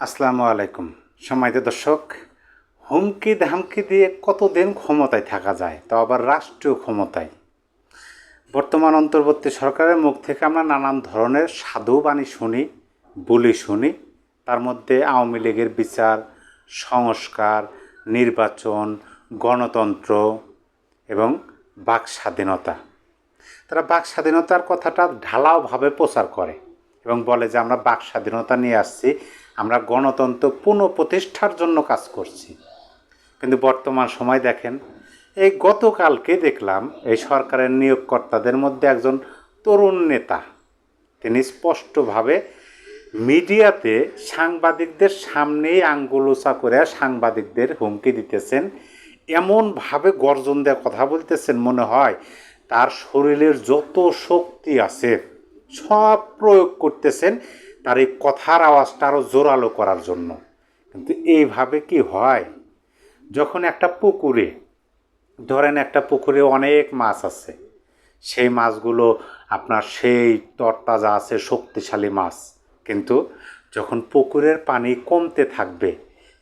আসসালামু আলাইকুম। সময়ত দর্শক, হুমকি ধামকি দিয়ে কতদিন ক্ষমতায় থাকা যায়, তা আবার রাষ্ট্রীয় ক্ষমতায়। বর্তমান অন্তর্বর্তী সরকারের মুখ থেকে আমরা নানান ধরনের সাধু বাণী শুনি, বুলি শুনি। তার মধ্যে আওয়ামী লীগের বিচার, সংস্কার, নির্বাচন, গণতন্ত্র এবং বাক স্বাধীনতা। তারা বাক স্বাধীনতার কথাটা ঢালাওভাবে প্রচার করে এবং বলে যে আমরা বাক স্বাধীনতা নিয়ে আসছি আমরা গণতন্ত্র পুনঃপ্রতিষ্ঠার জন্য কাজ করছি। কিন্তু বর্তমান সময় দেখেন, এই গতকালকে দেখলাম এই সরকারের নিয়োগকর্তাদের মধ্যে একজন তরুণ নেতা। তিনি স্পষ্টভাবে মিডিয়াতে সাংবাদিকদের সামনেই আঙ্গুল উঁচা করে সাংবাদিকদের হুমকি দিতেছেন, এমনভাবে গর্জন দেওয়া কথা বলতেছেন মনে হয় তার শরীরের যত শক্তি আছে সব প্রয়োগ করতেছেন তার এই কথার আওয়াজটা আরও জোরালো করার জন্য। কিন্তু এইভাবে কি হয়? যখন একটা পুকুরে, ধরেন একটা পুকুরে অনেক মাছ আছে, সেই মাছগুলো আপনার সেই তরতাজা আছে, শক্তিশালী মাছ। কিন্তু যখন পুকুরের পানি কমতে থাকবে,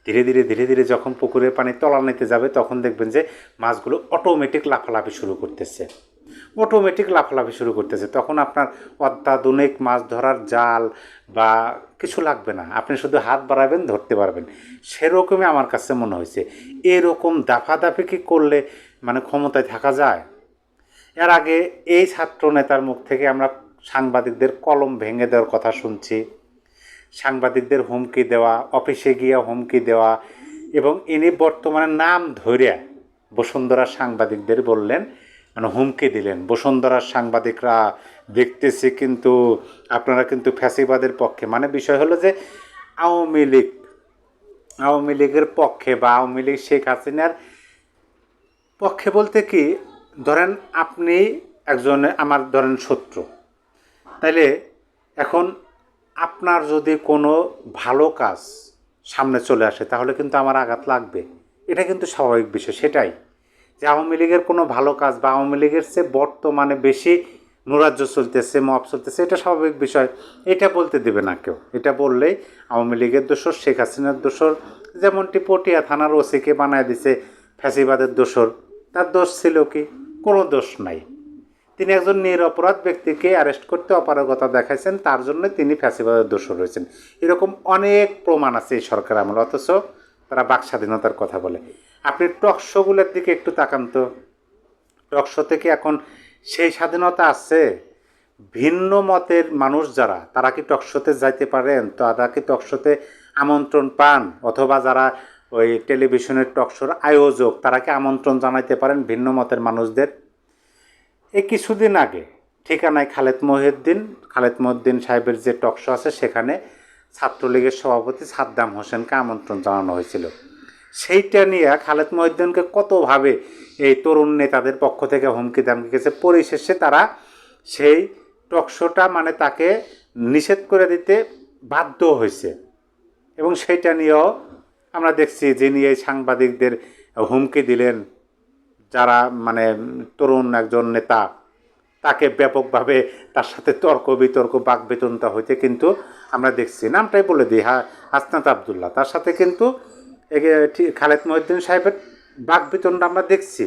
ধীরে ধীরে ধীরে ধীরে যখন পুকুরের পানি তলানিতে যাবে, তখন দেখবেন যে মাছগুলো অটোমেটিক লাফালাফি শুরু করতেছে। অটোমেটিক লাফালাফি শুরু করতেছে। তখন আপনার অত্যাধুনিক মাছ ধরার জাল বা কিছু লাগবে না। আপনি শুধু হাত বাড়াবেন, ধরতে পারবেন। সেরকমই আমার কাছে মনে হয়েছে। এরকম দাফাদাফি কি করলে মানে ক্ষমতায় থাকা যায়? এর আগে এই ছাত্র নেতার মুখ থেকে আমরা সাংবাদিকদের কলম ভেঙে দেওয়ার কথা শুনছি। সাংবাদিকদের হুমকি দেওয়া, অফিসে গিয়ে হুমকি দেওয়া এবং ইনি বর্তমানে নাম ধরে বসুন্ধরা সাংবাদিকদের বললেন মানে হুমকি দিলেন। বসুন্ধরার সাংবাদিকরা দেখতেছি কিন্তু আপনারা কিন্তু ফ্যাসিবাদের পক্ষে। মানে বিষয় হলো যে আওয়ামী লীগ, আওয়ামী লীগের পক্ষে বা আওয়ামী লীগ শেখ হাসিনার পক্ষে বলতে কি, ধরেন আপনি একজন, আমার ধরেন শত্রু। তাইলে এখন আপনার যদি কোনো ভালো কাজ সামনে চলে আসে, তাহলে কিন্তু আমার আঘাত লাগবে। এটা কিন্তু স্বাভাবিক বিষয়, সেটাই। যে আওয়ামী লীগের কোনো ভালো কাজ বা আওয়ামী লীগের চেয়ে বর্তমানে বেশি নৈরাজ্য চলতেছে, মব চলতেছে, এটা স্বাভাবিক বিষয়। এটা বলতে দেবে না কেউ। এটা বললেই আওয়ামী লীগের দোষর, শেখ হাসিনার দোষর, যেমনটি পটিয়া থানার ওসিকে বানায় দিছে ফ্যাসিবাদের দোষর, তার দোষ ছিল কি? কোনো দোষ নাই। তিনি একজন নিরপরাধ ব্যক্তিকে অ্যারেস্ট করতে অপারগতা দেখাইছেন, তার জন্য তিনি ফ্যাসিবাদের দোষর রয়েছেন এরকম অনেক প্রমাণ আছে এই সরকার আমল, অথচ তারা বাক স্বাধীনতার কথা বলে। আপনি টকশোগুলোর দিকে একটু তাকান তো। টকশো থেকে এখন সেই স্বাধীনতা আছে। ভিন্ন মতের মানুষ যারা, তারা কি টকশোতে যাইতে পারেন? তারা কি টকশোতে আমন্ত্রণ পান? অথবা যারা ওই টেলিভিশনের টকশোর আয়োজক, তারা কি আমন্ত্রণ জানাইতে পারেন ভিন্ন মতের মানুষদের? এই কিছুদিন আগে ঠিকানায় খালেদ মহিউদ্দিন খালেদ মহিউদ্দিন সাহেবের যে টকশো আছে, সেখানে ছাত্রলীগের সভাপতি সাদ্দাম হোসেনকে আমন্ত্রণ জানানো হয়েছিল। সেইটা নিয়ে খালেদ মহিউদ্দিনকে কতভাবে এই তরুণ নেতাদের পক্ষ থেকে হুমকি দামকি গেছে, পরিশেষে তারা সেই টকশোটা মানে তাকে নিষেধ করে দিতে বাধ্য হয়েছে। এবং সেইটা নিয়েও আমরা দেখছি যিনি এই সাংবাদিকদের হুমকি দিলেন, যারা মানে তরুণ একজন নেতা, তাকে ব্যাপকভাবে তার সাথে তর্ক বিতর্ক, বাক বেতনতা হইতে কিন্তু আমরা দেখছি। নামটাই বলে দিই, হা হাসনাত আবদুল্লাহ। তার সাথে কিন্তু ঠিক খালেদ মহিউদ্দিন সাহেবের বাক বেতনটা আমরা দেখছি।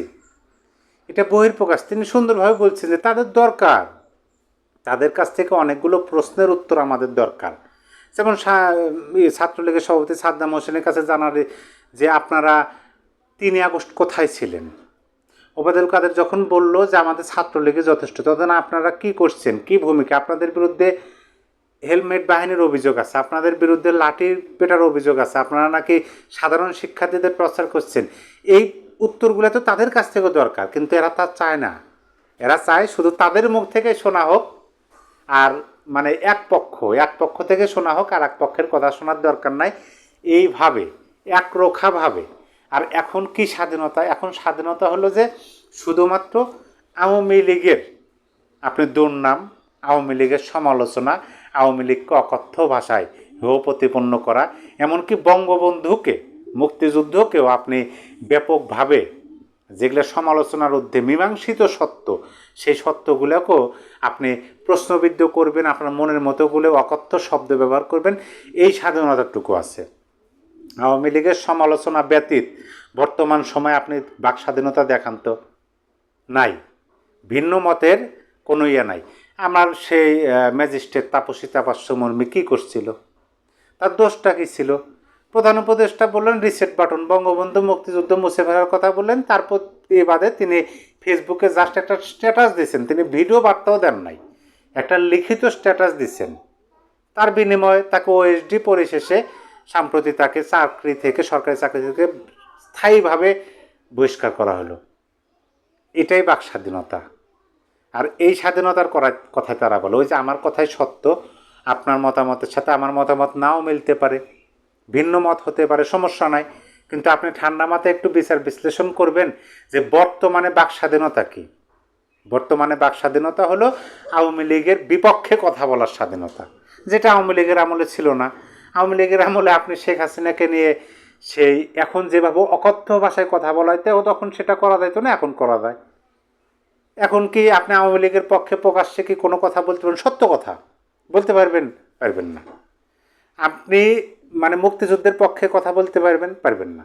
এটা বহির্প্রকাশ তিনি সুন্দরভাবে বলছেন যে তাদের দরকার। তাদের কাছ থেকে অনেকগুলো প্রশ্নের উত্তর আমাদের দরকার। যেমন ইয়ে, ছাত্রলীগের সভাপতি সাদ্দাম হোসেনের কাছে জানার যে আপনারা তিন আগস্ট কোথায় ছিলেন? ওবায়দুল কাদের যখন বলল যে আমাদের ছাত্রলীগে যথেষ্ট তখন আপনারা কি করছেন? কি ভূমিকা? আপনাদের বিরুদ্ধে হেলমেট বাহিনীর অভিযোগ আছে, আপনাদের বিরুদ্ধে লাঠির পেটার অভিযোগ আছে, আপনারা নাকি সাধারণ শিক্ষার্থীদের প্রচার করছেন। এই উত্তরগুলো তো তাদের কাছ থেকেও দরকার, কিন্তু এরা তা চায় না। এরা চায় শুধু তাদের মুখ থেকে শোনা হোক, আর মানে এক পক্ষ এক পক্ষ থেকে শোনা হোক, আর এক পক্ষের কথা শোনার দরকার নাই। এইভাবে একরোখাভাবে আর এখন কি স্বাধীনতা? এখন স্বাধীনতা হলো যে শুধুমাত্র আওয়ামী লীগের আপনি দুর্নাম, আওয়ামী লীগের সমালোচনা আওয়ামী লীগকে অকথ্য ভাষায় হেয় প্রতিপন্ন করা, এমনকি বঙ্গবন্ধুকে, মুক্তিযুদ্ধকেও আপনি ব্যাপকভাবে যেগুলো সমালোচনার ঊর্ধ্বে মীমাংসিত সত্য, সেই সত্যগুলোকেও আপনি প্রশ্নবিদ্ধ করবেন, আপনার মনের মতোগুলো অকথ্য শব্দ ব্যবহার করবেন, এই স্বাধীনতাটুকু আছে। আওয়ামী লীগের সমালোচনা ব্যতীত বর্তমান সময়ে আপনি বাক স্বাধীনতা দেখান তো নাই, ভিন্ন মতের কোনো ইয়ে নাই। আমার সেই ম্যাজিস্ট্রেট তাপসী তাপাস্য মুর্মি কী করছিল? তার দোষটা কী ছিল? প্রধান উপদেষ্টা বললেন রিসেট বাটন বঙ্গবন্ধু মুক্তিযুদ্ধ মুছে ফেলার কথা বললেন। তার প্রতিবাদে তিনি ফেসবুকে জাস্ট একটা স্ট্যাটাস দিয়েছেন। তিনি ভিডিও বার্তাও দেন নাই। একটা লিখিত স্ট্যাটাস দিচ্ছেন তার বিনিময়ে তাকে ওএসডি পরিশেষে সাম্প্রতি তাকে চাকরি থেকে, সরকারি চাকরি থেকে স্থায়ীভাবে বহিষ্কার করা হলো। এটাই বাক স্বাধীনতা আর এই স্বাধীনতার করা কথায় তারা বলে। ওই যে আমার কথাই সত্য, আপনার মতামতের সাথে আমার মতামত নাও মিলতে পারে, ভিন্ন মত হতে পারে, সমস্যা নাই। কিন্তু আপনি ঠান্ডা মাথায় একটু বিচার বিশ্লেষণ করবেন যে বর্তমানে বাক স্বাধীনতা কী? বর্তমানে বাক স্বাধীনতা হলো আওয়ামী লীগের বিপক্ষে কথা বলার স্বাধীনতা, যেটা আওয়ামী লীগের আমলে ছিল না। আওয়ামী লীগের আমলে আপনি শেখ হাসিনাকে নিয়ে সেই এখন যেভাবে অকথ্য ভাষায় কথা বলা হইতে ও তখন সেটা করা যায় তো না, এখন করা যায়। এখন কি আপনি আওয়ামী লীগের পক্ষে প্রকাশ্যে কি কোনো কথা বলতে পারবেন? সত্য কথা। বলতে পারবেন? পারবেন না। আপনি মানে মুক্তিযুদ্ধের পক্ষে কথা বলতে পারবেন? পারবেন না।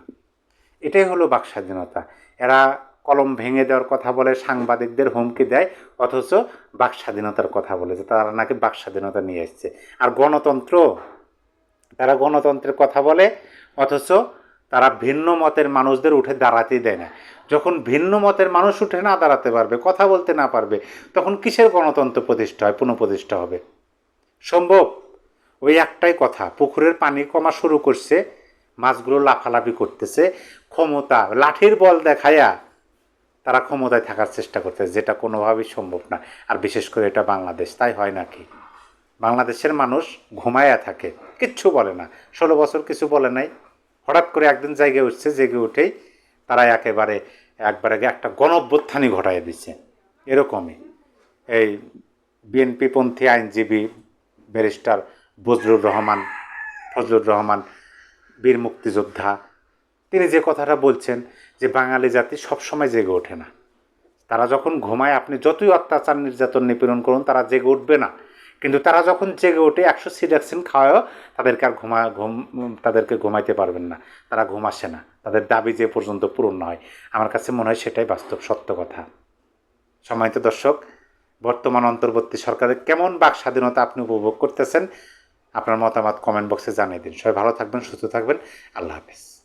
এটাই হলো বাক স্বাধীনতা। এরা কলম ভেঙে দেওয়ার কথা বলে, সাংবাদিকদের হুমকি দেয়, অথচ বাক স্বাধীনতার কথা বলে যে তারা নাকি বাক স্বাধীনতা নিয়ে এসছে। আর গণতন্ত্র? তারা গণতন্ত্রের কথা বলে, অথচ তারা ভিন্ন মতের মানুষদের উঠে দাঁড়াতেই দেয় না। যখন ভিন্ন মতের মানুষ উঠে না দাঁড়াতে পারবে, কথা বলতে না পারবে, তখন কিসের গণতন্ত্র প্রতিষ্ঠা হয়, পুনঃপ্রতিষ্ঠা হবে? সম্ভব? ওই একটাই কথা, পুকুরের পানি কমা শুরু করছে, মাছগুলো লাফালাফি করতেছে, ক্ষমতা, লাঠির বল দেখায়া তারা ক্ষমতায় থাকার চেষ্টা করতেছে, যেটা কোনোভাবেই সম্ভব না। আর বিশেষ করে এটা বাংলাদেশ, তাই হয় নাকি? বাংলাদেশের মানুষ ঘুমায়া থাকে, কিচ্ছু বলে না। ষোলো বছর কিছু বলে নাই। হঠাৎ করে একদিন জায়গায় উঠছে, জেগে উঠেই তারা একেবারে, একবারে একটা গণঅভ্যুত্থানই ঘটাই দিচ্ছে এরকমই। এই বিএনপিপন্থী আইনজীবী ব্যারিস্টার বজরুর রহমান, ফজলুর রহমান, বীর মুক্তিযোদ্ধা, তিনি যে কথাটা বলছেন যে বাঙালি জাতি সবসময় জেগে ওঠে না। তারা যখন ঘুমায়, আপনি যতই অত্যাচার, নির্যাতন, নিপীড়ন করুন, তারা জেগে উঠবে না। কিন্তু তারা যখন জেগে ওঠে, একশো সিডাক্সিন খাওয়াও তাদেরকে আর ঘুমা, ঘুম, তাদেরকে ঘুমাইতে পারবেন না। তারা ঘুম আসে না। তাদের দাবি যে পর্যন্ত পূরণ হয়। আমার কাছে মনে হয় সেটাই বাস্তব, সত্য কথা। সম্মানিত দর্শক, বর্তমান অন্তর্বর্তী সরকারের কেমন বাক স্বাধীনতা আপনি উপভোগ করতেছেন? আপনার মতামত কমেন্ট বক্সে জানিয়ে দিন। সবাই ভালো থাকবেন, সুস্থ থাকবেন। আল্লাহ হাফেজ।